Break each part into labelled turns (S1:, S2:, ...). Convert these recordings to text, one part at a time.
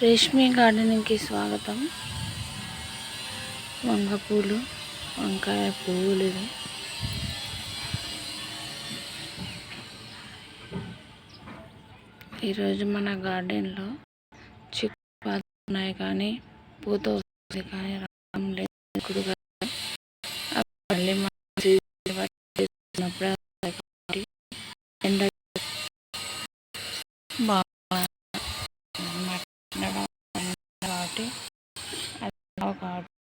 S1: రేష్మి గార్డెనింగ్కి స్వాగతం. వంగ పూలు వంకాయ పువ్వులు ఇవి. ఈరోజు మన గార్డెన్లో చిక్కు ఉన్నాయి కానీ పూత వస్తుంది కానీ రావడం లేదు చిక్కుడుగా అవి మళ్ళీ మన season బట్టి వేసుకున్నప్పుడే వస్తాయి కాబట్టి ఎండ బాగా నాటడం కాబట్టి అది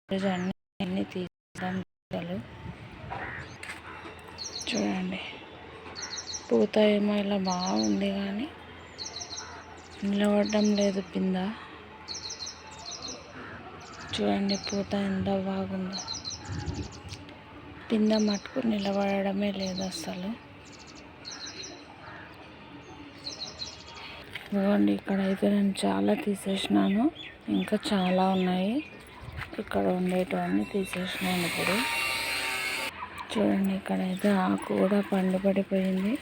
S1: ఒక అన్ని అన్ని తీసాం చూడండి. పూత ఏమో ఇలా బాగుంది కానీ నిలబడడం లేదు పింద. చూడండి పూత ఎంత బాగుందో. పింద మట్టుకు నిలబడడమే లేదు అసలు. ఇదిగోండి ఇక్కడైతే నేను చాలా తీసేసినాను. ఇంకా చాలా ఉన్నాయి. ఇక్కడ ఉండేటివన్నీ తీసేసినాను ఇప్పుడు. చూడండి ఇక్కడైతే ఆకు కూడా పండు పడిపోయింది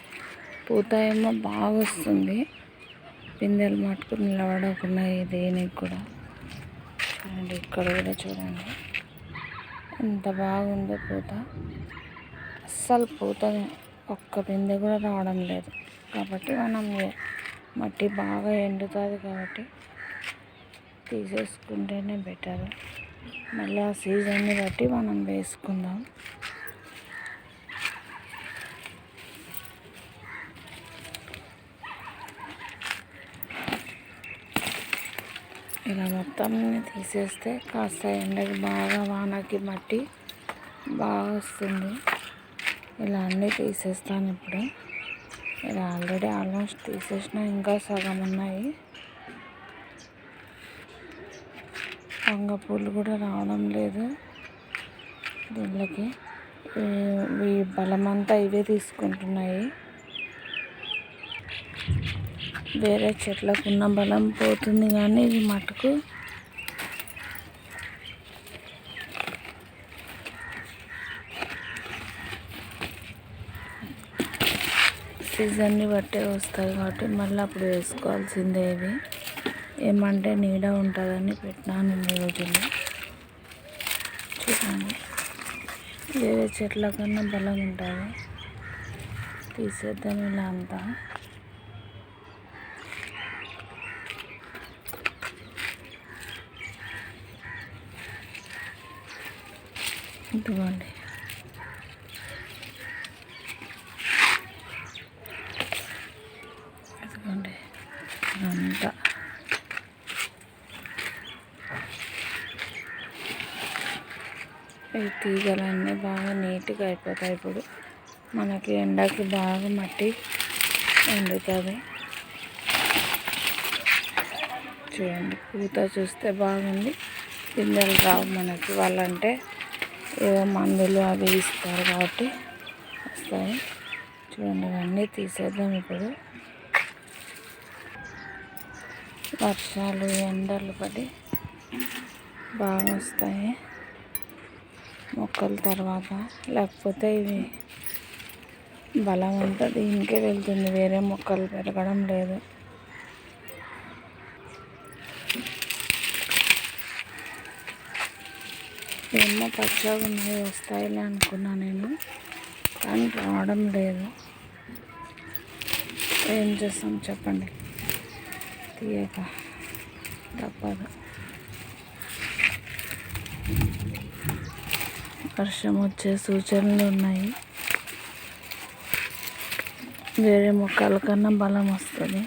S1: పూత ఏమో బాగా వస్తుంది. పిందెలు మట్టుకు నిలబడకున్నాయి దేనికి కూడా. చూడండి ఇక్కడ కూడా చూడండి. ఎంత బాగుందో పూత. అస్సలు పూత ఒక్క పిందె కూడా రావడం లేదు. కాబట్టి మనం మట్టి బాగా ఎండుతుంది కాబట్టి తీసేసుకుంటేనే బెటర్. మళ్ళీ ఆ సీజన్ని బట్టి మనం వేసుకుందాం. ఇలా మొత్తం తీసేస్తే కాస్త ఎండకి బాగా వానకి మట్టి బాగా వస్తుంది. ఇలా అన్నీ తీసేస్తాను ఇప్పుడు. ఇలా ఆల్రెడీ ఆల్మోస్ట్ తీసేసిన ఇంకా సగం ఉన్నాయి. వంగ పూలు కూడా రావడం లేదు. దీనికి ఈ- ఈ బలమంతా ఇవే తీసుకుంటున్నాయి. వేరే చెట్లకు ఉన్న బలం పోతుంది కానీ ఇది మటుకు సీజన్ని బట్టే వస్తాయి కాబట్టి మళ్ళీ అప్పుడు వేసుకోవాల్సిందే ఇవి. ఏమంటే నీడ ఉంటుందని పెట్టినాను ఇన్ని రోజులు. చూడండి. వేరే చెట్ల కన్నా బలం ఉంటుంది. తీసేద్దాం ఇలా అంతా. ఇదిగోండి. ఇదిగోండి ఇదంతా ఈ తీగలన్నీ బాగా నీట్గా అయిపోతాయి ఇప్పుడు. మనకి ఎండకి బాగా మట్టి ఎండుతుంది చూడండి పూత చూస్తే బాగుంది. పిందెలు రావు మనకి వాళ్ళంటే ఏదో మందులు అవి ఇస్తారు కాబట్టి వస్తాయి. చూడండి ఇవన్నీ తీసేద్దాం ఇప్పుడు. వర్షాలు ఎండలు పడి బాగా వస్తాయి. మొక్కల తర్వాత. లేకపోతే ఇవి బలం అంతా దీనికే వెళ్తుంది. వేరే మొక్కలు పెరగడం లేదు. ఏమో పచ్చగా ఉన్నాయి. వస్తాయిలే అనుకున్నా నేను. కానీ రావడం లేదు. ఏం చేస్తాం చెప్పండి. తీయక. తప్పదు. వర్షం వచ్చే సూచనలు ఉన్నాయి. వేరే మొక్కల కన్నా బలం వస్తుంది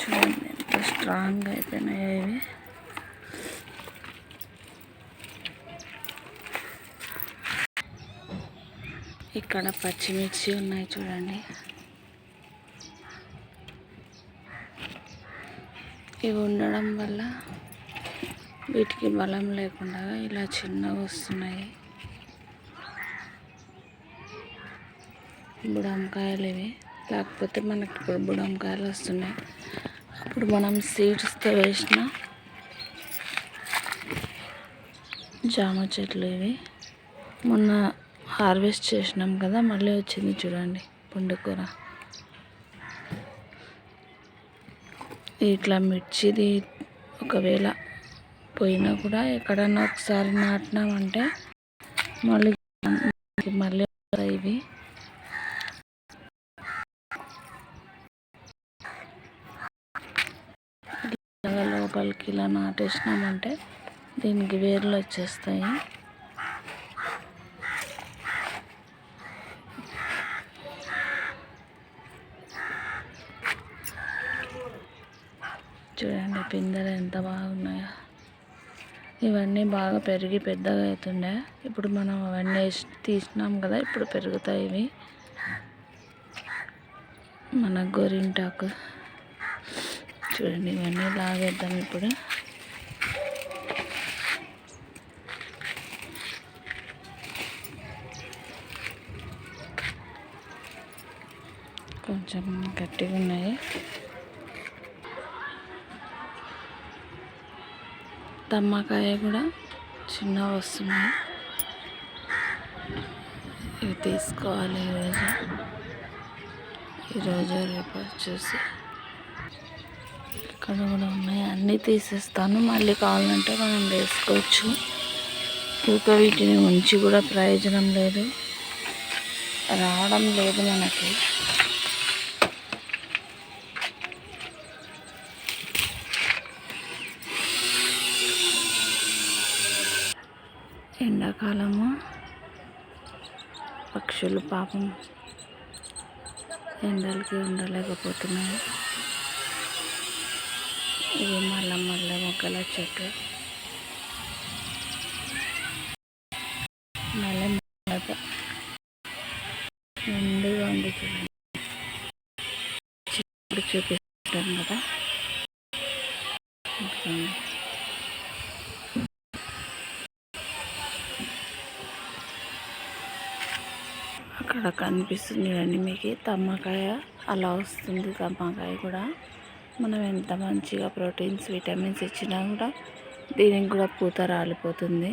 S1: చూడండి స్ట్రాంగ్ అయిపోయినాయి ఇవి? ఇక్కడ పచ్చిమిర్చి ఉన్నాయి చూడండి. ఇవి ఉండడం వల్ల వీటికి బలం లేకుండా ఇలా చిన్నగా వస్తున్నాయి. బుడంకాయలు ఇవి. లేకపోతే మనకి ఇప్పుడు బుడంకాయలు వస్తున్నాయి. ఇప్పుడు మనం సీడ్స్తో వేసిన జామ చెట్లు ఇవి. మొన్న హార్వెస్ట్ చేసినాం కదా మళ్ళీ వచ్చింది చూడండి పుండుకూర ఇట్లా మిర్చిది ఒకవేళ పోయినా కూడా ఎక్కడన్నా ఒకసారి నాటినామంటే మళ్ళీ మళ్ళీ ఇవి. మొక్కలకి ఇలా నాటేసినామంటే దీనికి వేర్లు వచ్చేస్తాయి. చూడండి పిందెలు ఎంత బాగున్నాయో. ఇవన్నీ బాగా పెరిగి పెద్దగా అవుతుండే ఇప్పుడు మనం అవన్నీ వేసి తీసినాం కదా ఇప్పుడు పెరుగుతాయి ఇవి. మన గోరింటాకు. చూడండి ఇవన్నీ లాగేద్దాం ఇప్పుడు. కొంచెం గట్టిగా ఉన్నాయి. తమ్మకాయ కూడా చిన్న వస్తున్నాయి. ఇవి తీసుకోవాలి ఈరోజు. ఈరోజు రేపు చూసి ఇక్కడ కూడా ఉన్నాయి. అన్నీ తీసేస్తాను. మళ్ళీ కావాలంటే మనం వేసుకోవచ్చు. ఊక వీటిని ఉంచి కూడా ప్రయోజనం లేదు. రావడం లేదు మనకి. ఎండాకాలము. పక్షులు పాపం ఎండలకి ఉండలేకపోతున్నాయి. ఇది మళ్ళా మళ్ళీ మొక్కల చెట్టు మళ్ళీ మొగ్గలతో నిండుగా ఉంది చూడండి. ఇప్పుడు చూపిస్తాం కదా. అక్కడ కనిపిస్తుంది చూడండి మీకు. తమ్మకాయ అలా వస్తుంది తమ్మకాయ కూడా. మనం ఎంత మంచిగా ప్రోటీన్స్ విటమిన్స్ ఇచ్చినా కూడా దీనికి కూడా పూత రాలిపోతుంది.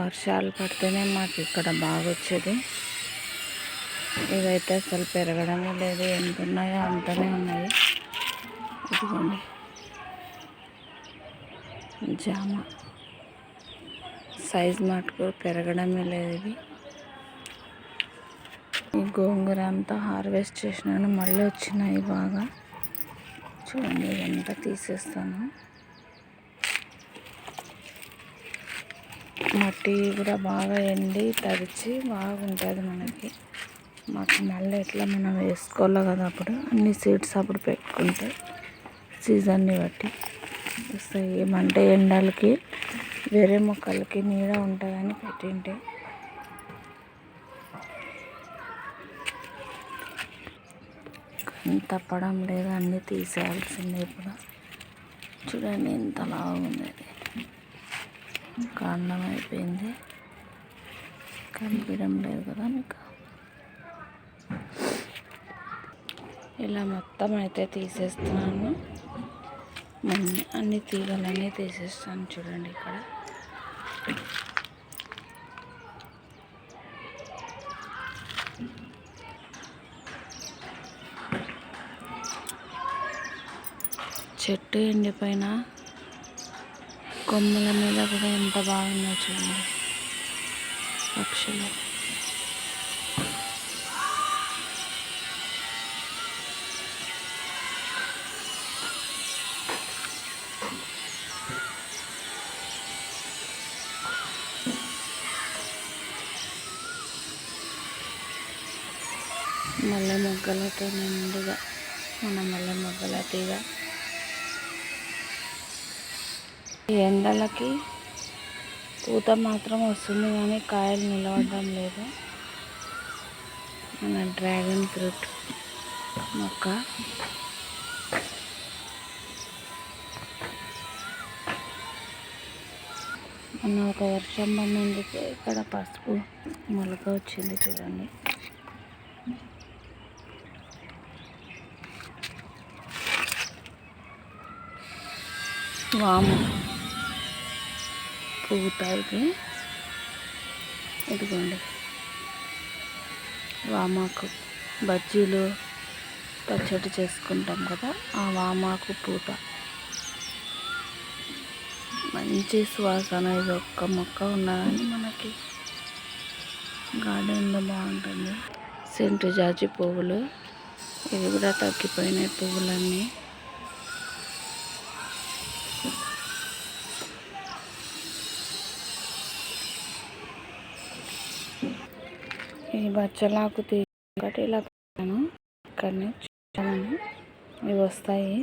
S1: వర్షాలు పడితేనే మాకు ఇక్కడ బాగా వచ్చేది ఇవైతే అసలు పెరగడమే లేదు. ఎంత ఉన్నాయో అంతనే ఉన్నాయి. ఇదిగోండి. జామ. సైజ్ మటుకు పెరగడమే లేదు ఇది. గోంగూర అంతా హార్వెస్ట్ చేసినాను. మళ్ళీ వచ్చినాయి బాగా. చూడండి ఇదంతా తీసేస్తాను. మట్టి కూడా బాగా ఎండి తడిచి బాగుంటుంది మనకి. మాకు మళ్ళీ ఎట్లా మనం వేసుకోవాలి కదా అప్పుడు. అన్ని సీడ్స్ అప్పుడు పెట్టుకుంటే సీజన్ని బట్టి. వస్తాయి. ఏమంటే ఎండలకి వేరే మొక్కలకి నీడ ఉంటుందని పెట్టింటే. తప్పడం లేదు అన్నీ తీసేయాల్సిందే ఇప్పుడు చూడండి ఎంత లాగుంది అది. కాండం అయిపోయింది. కనిపించడం లేదు కదా మీకు. ఇలా మొత్తం అయితే తీసేస్తున్నాను. అన్ని తీగలన్నీ తీసేస్తాను చూడండి ఇక్కడ. చెట్టు ఎండిపోయిన కొమ్మల మీద కూడా ఎంత బాగుందో చూడండి. పక్షులు. మల్లె మొగ్గలతో నిండుగా మన మల్లె మొగ్గల తీగ. ఎండలకి పూత మాత్రం వస్తుంది కానీ కాయలు నిలవడం లేదు. మన డ్రాగన్ ఫ్రూట్ మొక్క. మొన్న ఒక వర్షం పడినందుకు ఇక్కడ పసుపు మొలక వచ్చింది చూడండి. వాము. పూత ఇది ఇదిగోండి. వామాకు బజ్జీలు పచ్చడి చేసుకుంటాం కదా ఆ వామాకు పూత. మంచి సువాసన ఇది ఒక్క మొక్క ఉన్నదని మనకి. గార్డెన్లో బాగుంటుంది. సెంటు జాజి పువ్వులు ఇవి కూడా తగ్గిపోయినాయి పువ్వులన్నీ. ఈ బచ్చలాకు తీ ఒకటి ఇలా పెట్టాను. ఇక్కడనే చూసాను ఇవి వస్తాయి.